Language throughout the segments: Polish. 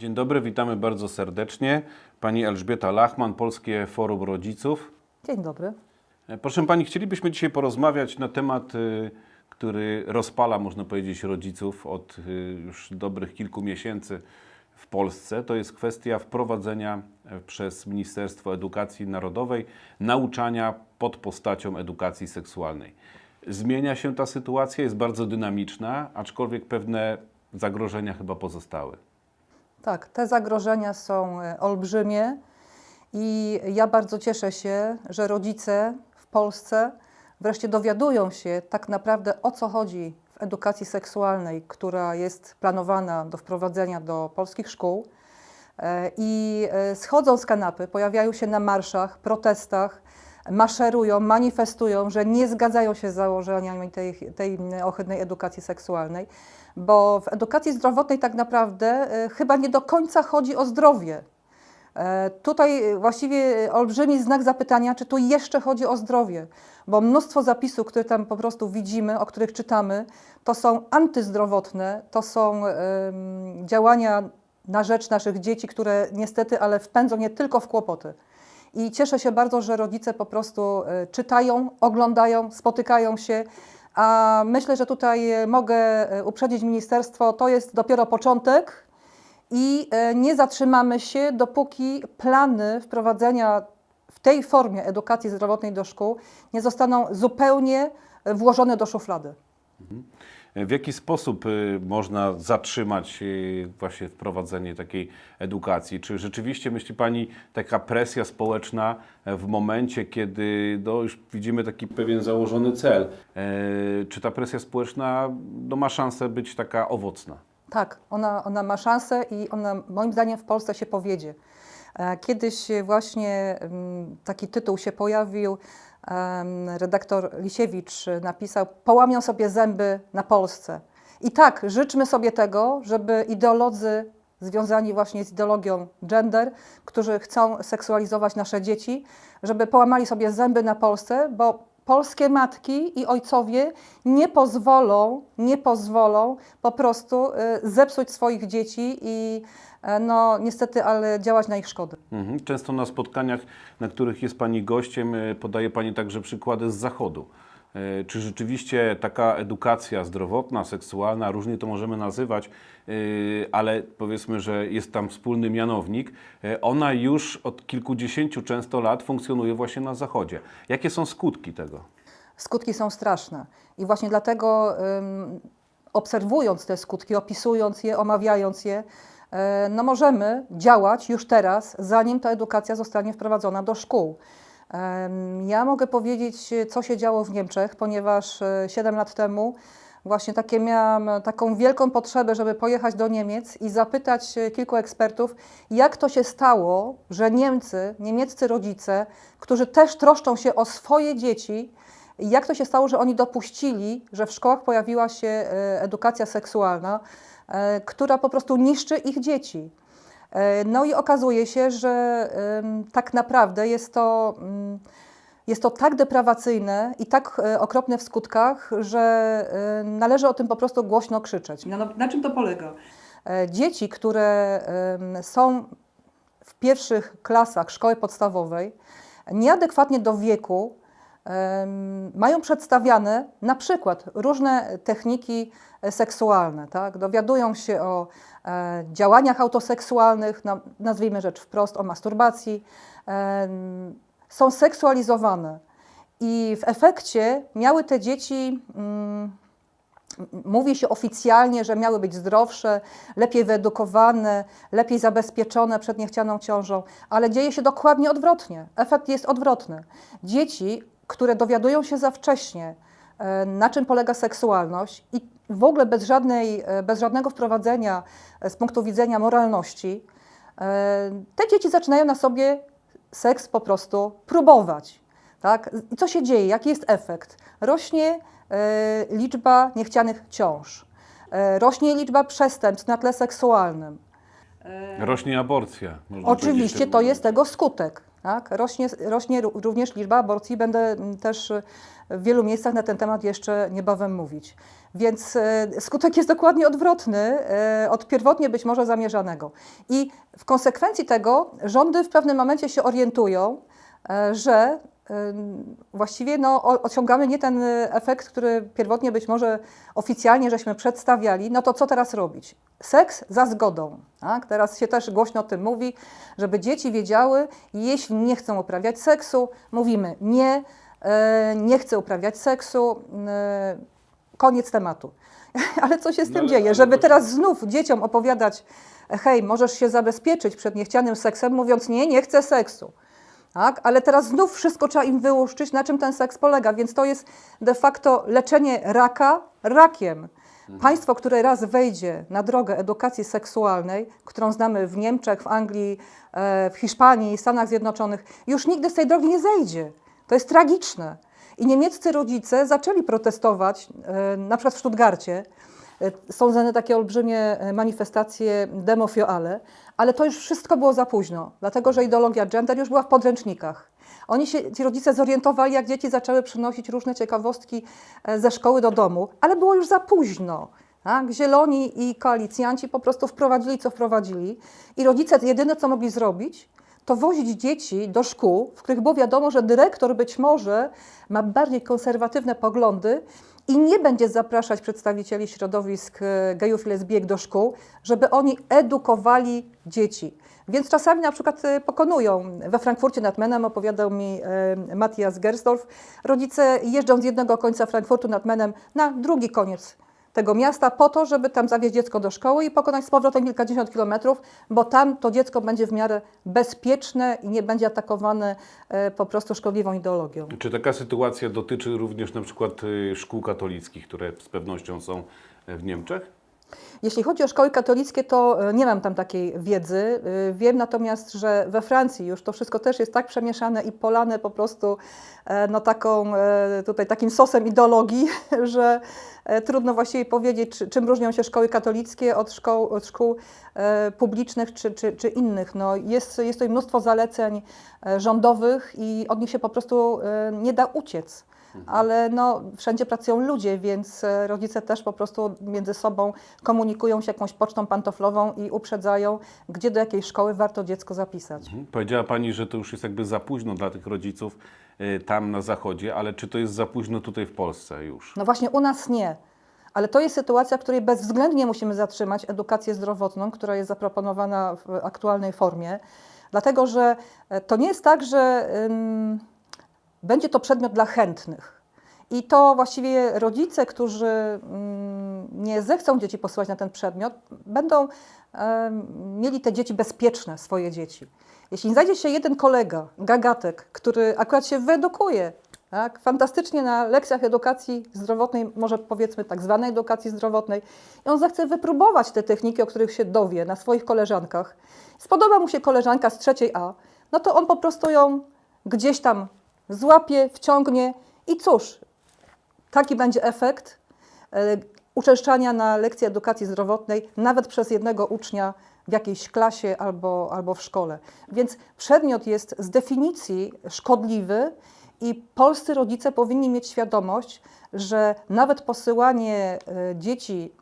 Dzień dobry, witamy bardzo serdecznie. Pani Elżbieta Lachman, Polskie Forum Rodziców. Dzień dobry. E, Proszę Pani, chcielibyśmy dzisiaj porozmawiać na temat, y, który rozpala, można powiedzieć, rodziców od y, już dobrych kilku miesięcy w Polsce. To jest kwestia wprowadzenia e, przez Ministerstwo Edukacji Narodowej nauczania pod postacią edukacji seksualnej. Zmienia się ta sytuacja, jest bardzo dynamiczna, aczkolwiek pewne zagrożenia chyba pozostały. Tak, te zagrożenia są e, olbrzymie i ja bardzo cieszę się, że rodzice w Polsce wreszcie dowiadują się tak naprawdę o co chodzi w edukacji seksualnej, która jest planowana do wprowadzenia do polskich szkół. E, I e, schodzą z kanapy, pojawiają się na marszach, protestach, maszerują, manifestują, że nie zgadzają się z założeniami tej, tej ohydnej edukacji seksualnej, bo w edukacji zdrowotnej tak naprawdę e, chyba nie do końca chodzi o zdrowie. E, Tutaj właściwie olbrzymi znak zapytania, czy tu jeszcze chodzi o zdrowie, bo mnóstwo zapisów, które tam po prostu widzimy, o których czytamy, to są antyzdrowotne, to są em, działania na rzecz naszych dzieci, które niestety, ale wpędzą je tylko w kłopoty. I cieszę się bardzo, że rodzice po prostu e, czytają, oglądają, spotykają się. A myślę, że tutaj e, mogę e, uprzedzić ministerstwo, to jest dopiero początek i nie zatrzymamy się, dopóki plany wprowadzenia w tej formie edukacji zdrowotnej do szkół nie zostaną zupełnie włożone do szuflady. W jaki sposób y, można zatrzymać y, właśnie wprowadzenie takiej edukacji? Czy rzeczywiście myśli Pani taka presja społeczna e, w momencie, kiedy no, już widzimy taki pewien założony cel, e, czy ta presja społeczna no, ma szansę być taka owocna? Tak, ona, ona ma szansę i ona moim zdaniem w Polsce się powiedzie. E, Kiedyś właśnie mm, taki tytuł się pojawił, redaktor Lisiewicz napisał Połamią sobie zęby na Polsce. I tak, życzmy sobie tego, żeby ideolodzy związani właśnie z ideologią gender, którzy chcą seksualizować nasze dzieci, żeby połamali sobie zęby na Polsce, bo polskie matki i ojcowie nie pozwolą, nie pozwolą po prostu y, zepsuć swoich dzieci i e, no niestety, ale działać na ich szkodę. Mhm. Często na spotkaniach, na których jest Pani gościem, e, podaje Pani także przykłady z Zachodu. E, Czy rzeczywiście taka edukacja zdrowotna, seksualna, różnie to możemy nazywać, e, ale powiedzmy, że jest tam wspólny mianownik, e, ona już od kilkudziesięciu często lat funkcjonuje właśnie na Zachodzie. Jakie są skutki tego? Skutki są straszne i właśnie dlatego obserwując te skutki, opisując je, omawiając je, no możemy działać już teraz, zanim ta edukacja zostanie wprowadzona do szkół. Ja mogę powiedzieć, co się działo w Niemczech, ponieważ e, 7 lat temu właśnie takie miałam taką wielką potrzebę, żeby pojechać do Niemiec i zapytać e, kilku ekspertów, jak to się stało, że Niemcy, niemieccy rodzice, którzy też troszczą się o swoje dzieci, jak to się stało, że oni dopuścili, że w szkołach pojawiła się e, edukacja seksualna, e, która po prostu niszczy ich dzieci. E, No i okazuje się, że tak naprawdę jest to, mm, jest to tak deprawacyjne i tak e, okropne w skutkach, że należy o tym po prostu głośno krzyczeć. Na, na czym to polega? E, Dzieci, które są w pierwszych klasach szkoły podstawowej, nieadekwatnie do wieku, mają przedstawiane na przykład różne techniki e, seksualne, tak? dowiadują się o e, działaniach autoseksualnych, na, nazwijmy rzecz wprost o masturbacji, są seksualizowane i w efekcie miały te dzieci mm, Mówi się oficjalnie, że miały być zdrowsze, lepiej wyedukowane, lepiej zabezpieczone przed niechcianą ciążą, ale dzieje się dokładnie odwrotnie. Efekt jest odwrotny. Dzieci, które dowiadują się za wcześnie, e, na czym polega seksualność i w ogóle bez, żadnej, e, bez żadnego wprowadzenia e, z punktu widzenia moralności, te dzieci zaczynają na sobie seks po prostu próbować. Tak? I co się dzieje? Jaki jest efekt? Rośnie liczba niechcianych ciąż, rośnie liczba przestępstw na tle seksualnym. Rośnie aborcja. Oczywiście to jest tego skutek. Tak? Rośnie, rośnie ró- również liczba aborcji. Będę mm, też y, w wielu miejscach na ten temat jeszcze niebawem mówić. Więc e, skutek jest dokładnie odwrotny e, od pierwotnie być może zamierzanego. I w konsekwencji tego rządy w pewnym momencie się orientują, że właściwie no, osiągamy nie ten y, efekt, który pierwotnie być może oficjalnie żeśmy przedstawiali, no to co teraz robić? Seks za zgodą. Tak? Teraz się też głośno o tym mówi, żeby dzieci wiedziały, jeśli nie chcą uprawiać seksu, mówimy nie, e, nie chcę uprawiać seksu, e, koniec tematu. Ale co się z No tym ale- dzieje? Żeby teraz znów dzieciom opowiadać, hej, możesz się zabezpieczyć przed niechcianym seksem, mówiąc nie, nie chcę seksu. Tak? Ale teraz znów wszystko trzeba im wyłuszczyć, na czym ten seks polega. Więc to jest de facto leczenie raka rakiem. Państwo, które raz wejdzie na drogę edukacji seksualnej, którą znamy w Niemczech, w Anglii, e, w Hiszpanii, Stanach Zjednoczonych, już nigdy z tej drogi nie zejdzie. To jest tragiczne. I niemieccy rodzice zaczęli protestować, e, na przykład w Stuttgarcie, są znane takie olbrzymie e, manifestacje demo für alle, ale to już wszystko było za późno, dlatego że ideologia gender już była w podręcznikach. Oni się, ci rodzice zorientowali, jak dzieci zaczęły przynosić różne ciekawostki e, ze szkoły do domu, ale było już za późno. Tak? Zieloni i koalicjanci po prostu wprowadzili, co wprowadzili i rodzice jedyne, co mogli zrobić, to wozić dzieci do szkół, w których było wiadomo, że dyrektor być może ma bardziej konserwatywne poglądy i nie będzie zapraszać przedstawicieli środowisk e, gejów i lesbijek do szkół, żeby oni edukowali dzieci. Więc czasami na przykład e, pokonują. We Frankfurcie nad Menem opowiadał mi e, Matthias Gersdorf, rodzice jeżdżą z jednego końca Frankfurtu nad Menem na drugi koniec tego miasta po to, żeby tam zawieźć dziecko do szkoły i pokonać z powrotem kilkadziesiąt kilometrów, bo tam to dziecko będzie w miarę bezpieczne i nie będzie atakowane e, po prostu szkodliwą ideologią. Czy taka sytuacja dotyczy również na przykład y, szkół katolickich, które z pewnością są e, w Niemczech? Jeśli chodzi o szkoły katolickie, to e, nie mam tam takiej wiedzy. E, Wiem natomiast, że we Francji już to wszystko też jest tak przemieszane i polane po prostu e, no taką, tutaj takim sosem ideologii, że trudno właściwie powiedzieć, czy, czym różnią się szkoły katolickie od szkoł, od szkół publicznych czy, czy, czy innych. No jest, jest tutaj mnóstwo zaleceń e, rządowych i od nich się po prostu e, nie da uciec. Ale no, wszędzie pracują ludzie, więc e, rodzice też po prostu między sobą komunikują się jakąś pocztą pantoflową i uprzedzają, gdzie do jakiej szkoły warto dziecko zapisać. Mhm. Powiedziała Pani, że to już jest jakby za późno dla tych rodziców tam na zachodzie, ale czy to jest za późno tutaj w Polsce już? No właśnie u nas nie. Ale to jest sytuacja, w której bezwzględnie musimy zatrzymać edukację zdrowotną, która jest zaproponowana w aktualnej formie, dlatego że e, to nie jest tak, że ym, będzie to przedmiot dla chętnych. I to właściwie rodzice, którzy nie zechcą dzieci posłać na ten przedmiot, będą mieli te dzieci bezpieczne, swoje dzieci. Jeśli znajdzie się jeden kolega, gagatek, który akurat się wyedukuje, tak, fantastycznie na lekcjach edukacji zdrowotnej, może powiedzmy tak zwanej edukacji zdrowotnej, i on zechce wypróbować te techniki, o których się dowie na swoich koleżankach, spodoba mu się koleżanka z trzeciej A, no to on po prostu ją gdzieś tam złapie, wciągnie i cóż, taki będzie efekt e, uczęszczania na lekcje edukacji zdrowotnej nawet przez jednego ucznia w jakiejś klasie albo, albo w szkole. Więc przedmiot jest z definicji szkodliwy i polscy rodzice powinni mieć świadomość, że nawet posyłanie e, dzieci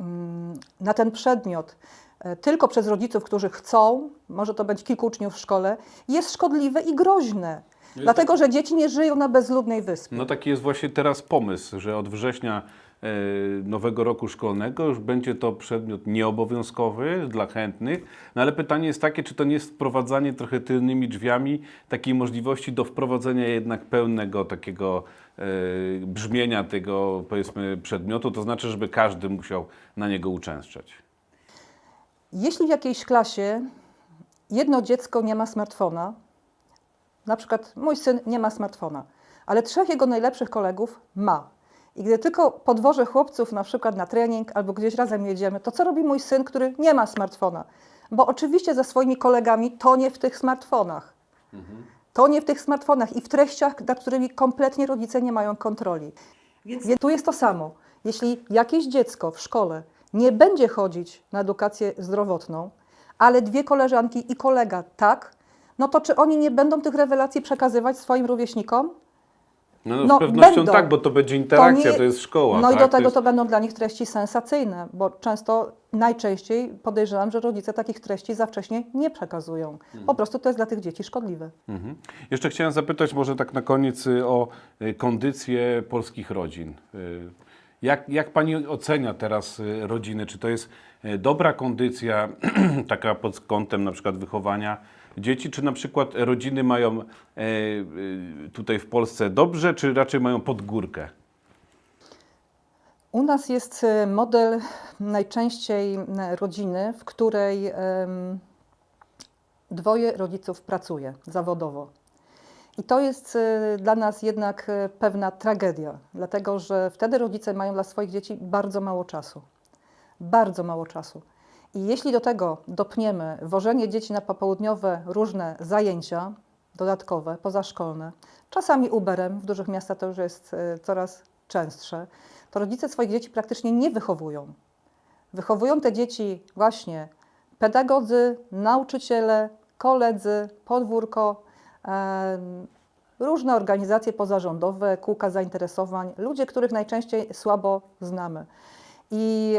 mm, na ten przedmiot e, tylko przez rodziców, którzy chcą, może to będzie kilku uczniów w szkole, jest szkodliwe i groźne. Jest Dlatego, że dzieci nie żyją na bezludnej wyspie. No taki jest właśnie teraz pomysł, że od września nowego roku szkolnego już będzie to przedmiot nieobowiązkowy dla chętnych, no ale pytanie jest takie, czy to nie jest wprowadzanie trochę tylnymi drzwiami takiej możliwości do wprowadzenia jednak pełnego takiego e, brzmienia tego powiedzmy przedmiotu, to znaczy, żeby każdy musiał na niego uczęszczać. Jeśli w jakiejś klasie jedno dziecko nie ma smartfona, na przykład mój syn nie ma smartfona, ale trzech jego najlepszych kolegów ma. I gdy tylko podwożę chłopców na przykład na trening albo gdzieś razem jedziemy, to co robi mój syn, który nie ma smartfona? Bo oczywiście ze swoimi kolegami to nie w tych smartfonach. To nie w tych smartfonach i w treściach, nad którymi kompletnie rodzice nie mają kontroli. Więc tu jest to samo. Jeśli jakieś dziecko w szkole nie będzie chodzić na edukację zdrowotną, ale dwie koleżanki i kolega tak, no to czy oni nie będą tych rewelacji przekazywać swoim rówieśnikom? No, no, No, z pewnością będą. tak, bo to będzie interakcja, to, nie- jest szkoła. No tak? i do tego jest... to będą dla nich treści sensacyjne, bo często, najczęściej podejrzewam, że rodzice takich treści za wcześnie nie przekazują. Po prostu to jest dla tych dzieci szkodliwe. Mhm. Jeszcze chciałem zapytać może tak na koniec y, o y, kondycję polskich rodzin. Y, Jak, jak Pani ocenia teraz rodziny? Czy to jest dobra kondycja, taka pod kątem na przykład wychowania dzieci, czy na przykład rodziny mają y, y, tutaj w Polsce dobrze, czy raczej mają pod górkę? U nas jest e, model najczęściej rodziny, w której dwoje rodziców pracuje zawodowo. I to jest e, dla nas jednak e, pewna tragedia, dlatego że wtedy rodzice mają dla swoich dzieci bardzo mało czasu. Bardzo mało czasu. I jeśli do tego dopniemy wożenie dzieci na popołudniowe różne zajęcia dodatkowe, pozaszkolne, czasami Uberem, w dużych miastach to już jest e, coraz częstsze, to rodzice swoich dzieci praktycznie nie wychowują. Wychowują te dzieci właśnie pedagodzy, nauczyciele, koledzy, podwórko, em, różne organizacje pozarządowe, kółka zainteresowań, ludzie, których najczęściej słabo znamy. I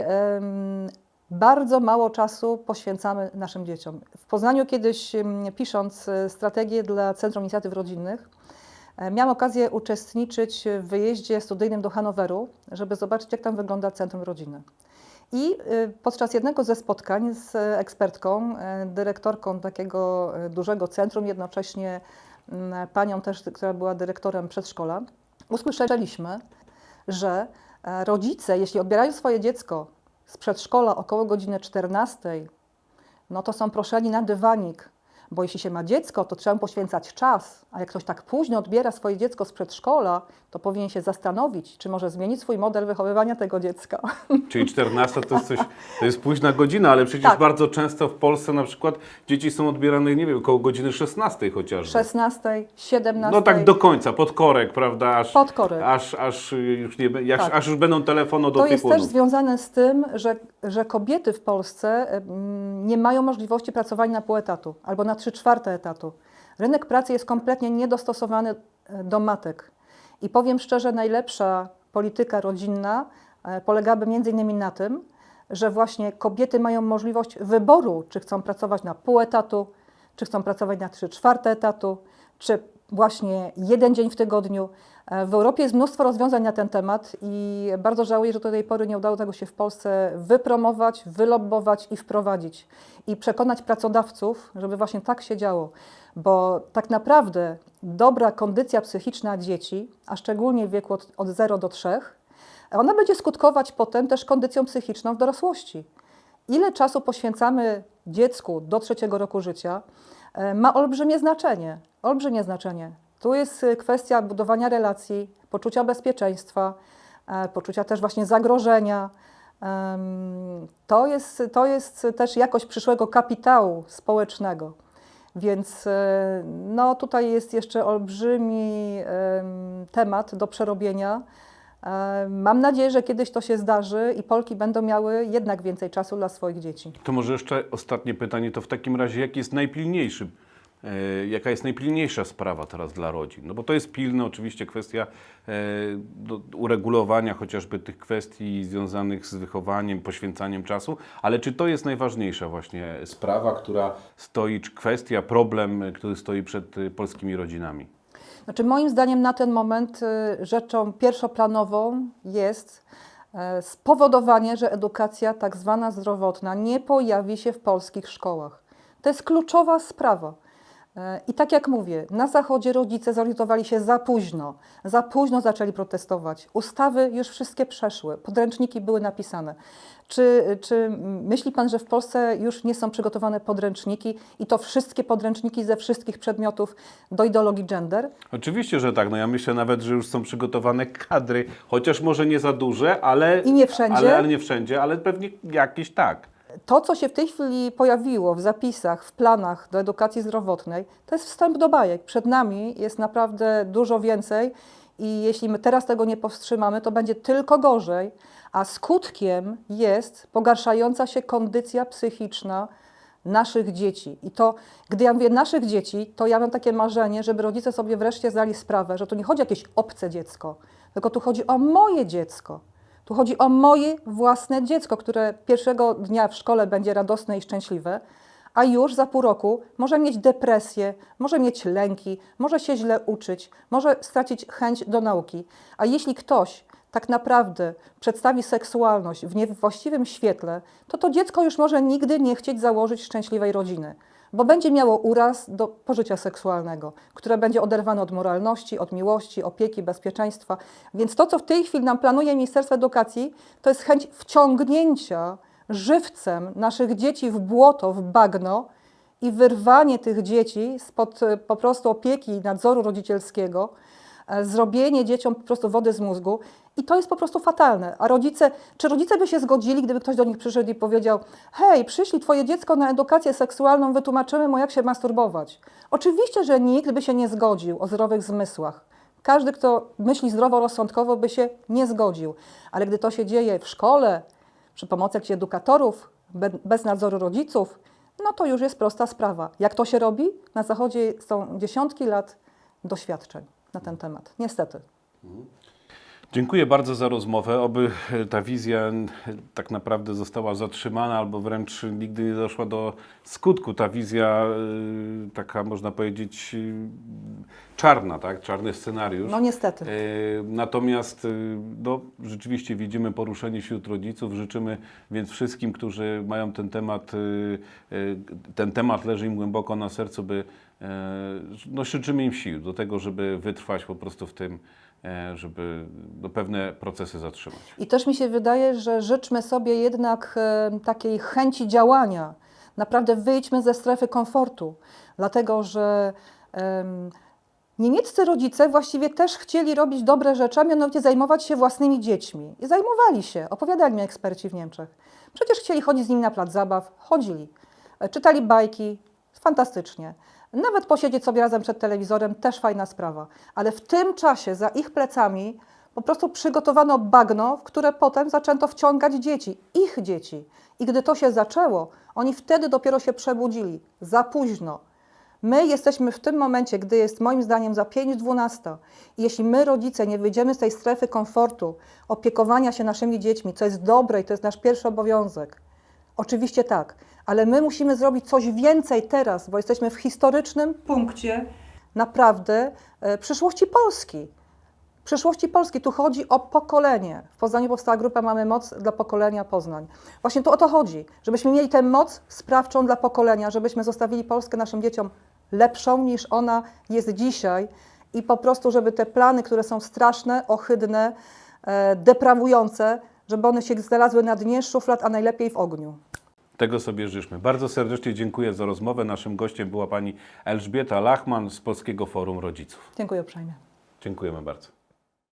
bardzo mało czasu poświęcamy naszym dzieciom. W Poznaniu kiedyś, em, pisząc e, strategię dla Centrum Inicjatyw Rodzinnych, e, miałam okazję uczestniczyć w wyjeździe studyjnym do Hanoweru, żeby zobaczyć, jak tam wygląda Centrum Rodziny. I y, podczas jednego ze spotkań z ekspertką, e, dyrektorką takiego e, dużego centrum, jednocześnie mm, panią też, która była dyrektorem przedszkola, usłyszeliśmy, że rodzice, jeśli odbierają swoje dziecko z przedszkola około godziny 14, no to są proszeni na dywanik, bo jeśli się ma dziecko, to trzeba mu poświęcać czas, a jak ktoś tak późno odbiera swoje dziecko z przedszkola, to powinien się zastanowić, czy może zmienić swój model wychowywania tego dziecka. Czyli 14 to jest coś, to jest późna godzina, ale przecież Tak. bardzo często w Polsce na przykład dzieci są odbierane, nie wiem, około godziny 16 chociażby. 16, 17. No tak do końca, pod korek, prawda? Aż, Pod korek. Aż, aż, już nie, aż, Tak. aż już będą telefony od To jest też związane z tym, że, że kobiety w Polsce nie mają możliwości pracowania na pół etatu albo na trzy czwarte etatu. Rynek pracy jest kompletnie niedostosowany e, do matek. I powiem szczerze, najlepsza polityka rodzinna e, polegałaby między innymi na tym, że właśnie kobiety mają możliwość wyboru, czy chcą pracować na pół etatu, czy chcą pracować na trzy czwarte etatu, czy właśnie jeden dzień w tygodniu. E, W Europie jest mnóstwo rozwiązań na ten temat i bardzo żałuję, że do tej pory nie udało tego się w Polsce wypromować, wylobbować i wprowadzić. I przekonać pracodawców, żeby właśnie tak się działo, bo tak naprawdę dobra kondycja psychiczna dzieci, a szczególnie w wieku od, od 0 do 3, ona będzie skutkować potem też kondycją psychiczną w dorosłości. Ile czasu poświęcamy dziecku do trzeciego roku życia, e, ma olbrzymie znaczenie. Olbrzymie znaczenie. Tu jest e, kwestia budowania relacji, poczucia bezpieczeństwa, e, poczucia też właśnie zagrożenia. To jest, to jest też jakość przyszłego kapitału społecznego. Więc e, no, tutaj jest jeszcze olbrzymi em, temat do przerobienia. E, Mam nadzieję, że kiedyś to się zdarzy i Polki będą miały jednak więcej czasu dla swoich dzieci. To może jeszcze ostatnie pytanie, to w takim razie jaki jest najpilniejszy, jaka jest najpilniejsza sprawa teraz dla rodzin? No bo to jest pilna oczywiście kwestia e, uregulowania chociażby tych kwestii związanych z wychowaniem, poświęcaniem czasu, ale czy to jest najważniejsza właśnie sprawa, która stoi, czy kwestia, problem, e, który stoi przed e, polskimi rodzinami? Znaczy, moim zdaniem na ten moment rzeczą pierwszoplanową jest e, spowodowanie, że edukacja tak zwana zdrowotna nie pojawi się w polskich szkołach. To jest kluczowa sprawa. I tak jak mówię, na Zachodzie rodzice zorientowali się za późno, za późno zaczęli protestować. Ustawy już wszystkie przeszły, podręczniki były napisane. Czy, czy myśli Pan, że w Polsce już nie są przygotowane podręczniki i to wszystkie podręczniki ze wszystkich przedmiotów do ideologii gender? Oczywiście, że tak. No ja myślę nawet, że już są przygotowane kadry, chociaż może nie za duże, ale... I nie wszędzie? Ale, ale nie wszędzie, ale pewnie jakieś tak. To, co się w tej chwili pojawiło w zapisach, w planach do edukacji zdrowotnej, to jest wstęp do bajek. Przed nami jest naprawdę dużo więcej i jeśli my teraz tego nie powstrzymamy, to będzie tylko gorzej, a skutkiem jest pogarszająca się kondycja psychiczna naszych dzieci. I to, gdy ja mówię naszych dzieci, to ja mam takie marzenie, żeby rodzice sobie wreszcie zdali sprawę, że tu nie chodzi o jakieś obce dziecko, tylko tu chodzi o moje dziecko. Tu chodzi o moje własne dziecko, które pierwszego dnia w szkole będzie radosne i szczęśliwe, a już za pół roku może mieć depresję, może mieć lęki, może się źle uczyć, może stracić chęć do nauki. A jeśli ktoś tak naprawdę przedstawi seksualność w niewłaściwym świetle, to to dziecko już może nigdy nie chcieć założyć szczęśliwej rodziny, bo będzie miało uraz do pożycia seksualnego, które będzie oderwane od moralności, od miłości, opieki, bezpieczeństwa. Więc to, co w tej chwili nam planuje Ministerstwo Edukacji, to jest chęć wciągnięcia żywcem naszych dzieci w błoto, w bagno i wyrwanie tych dzieci spod e, po prostu opieki i nadzoru rodzicielskiego, zrobienie dzieciom po prostu wody z mózgu i to jest po prostu fatalne. A rodzice, czy rodzice by się zgodzili, gdyby ktoś do nich przyszedł i powiedział: Hej, przyszli twoje dziecko na edukację seksualną, wytłumaczymy mu, jak się masturbować. Oczywiście, że nikt by się nie zgodził o zdrowych zmysłach. Każdy, kto myśli zdroworozsądkowo, by się nie zgodził. Ale gdy to się dzieje w szkole, przy pomocy jakichś edukatorów, be- bez nadzoru rodziców, no to już jest prosta sprawa. Jak to się robi? Na Zachodzie są dziesiątki lat doświadczeń na ten temat. Niestety. Dziękuję bardzo za rozmowę. Oby e, ta wizja tak naprawdę została zatrzymana, albo wręcz nigdy nie doszła do skutku. Ta wizja e, taka, można powiedzieć, e, czarna, tak? czarny scenariusz. No niestety. Natomiast no, rzeczywiście widzimy poruszenie wśród rodziców. Życzymy więc wszystkim, którzy mają ten temat, ten temat leży im głęboko na sercu, by no, życzymy im sił do tego, żeby wytrwać po prostu w tym, żeby no, pewne procesy zatrzymać. I też mi się wydaje, że życzmy sobie jednak e, takiej chęci działania. Naprawdę wyjdźmy ze strefy komfortu, dlatego że em, niemieccy rodzice właściwie też chcieli robić dobre rzeczy, a mianowicie zajmować się własnymi dziećmi. I zajmowali się, opowiadali mi eksperci w Niemczech. Przecież chcieli chodzić z nimi na plac zabaw, chodzili. E, Czytali bajki, fantastycznie. Nawet posiedzieć sobie razem przed telewizorem, też fajna sprawa. Ale w tym czasie za ich plecami po prostu przygotowano bagno, w które potem zaczęto wciągać dzieci, ich dzieci. I gdy to się zaczęło, oni wtedy dopiero się przebudzili. Za późno. My jesteśmy w tym momencie, gdy jest moim zdaniem za 5-12 i jeśli my rodzice nie wyjdziemy z tej strefy komfortu, opiekowania się naszymi dziećmi, co jest dobre i to jest nasz pierwszy obowiązek, oczywiście tak, ale my musimy zrobić coś więcej teraz, bo jesteśmy w historycznym punkcie naprawdę e, przyszłości Polski. Przyszłości Polski. Tu chodzi o pokolenie. W Poznaniu powstała grupa Mamy Moc dla pokolenia Poznań. Właśnie tu o to chodzi, żebyśmy mieli tę moc sprawczą dla pokolenia, żebyśmy zostawili Polskę naszym dzieciom lepszą niż ona jest dzisiaj i po prostu, żeby te plany, które są straszne, ohydne, e, deprawujące, żeby one się znalazły na dnie szuflad, a najlepiej w ogniu. Tego sobie życzmy. Bardzo serdecznie dziękuję za rozmowę. Naszym gościem była pani Elżbieta Lachman z Polskiego Forum Rodziców. Dziękuję uprzejmie. Dziękujemy bardzo.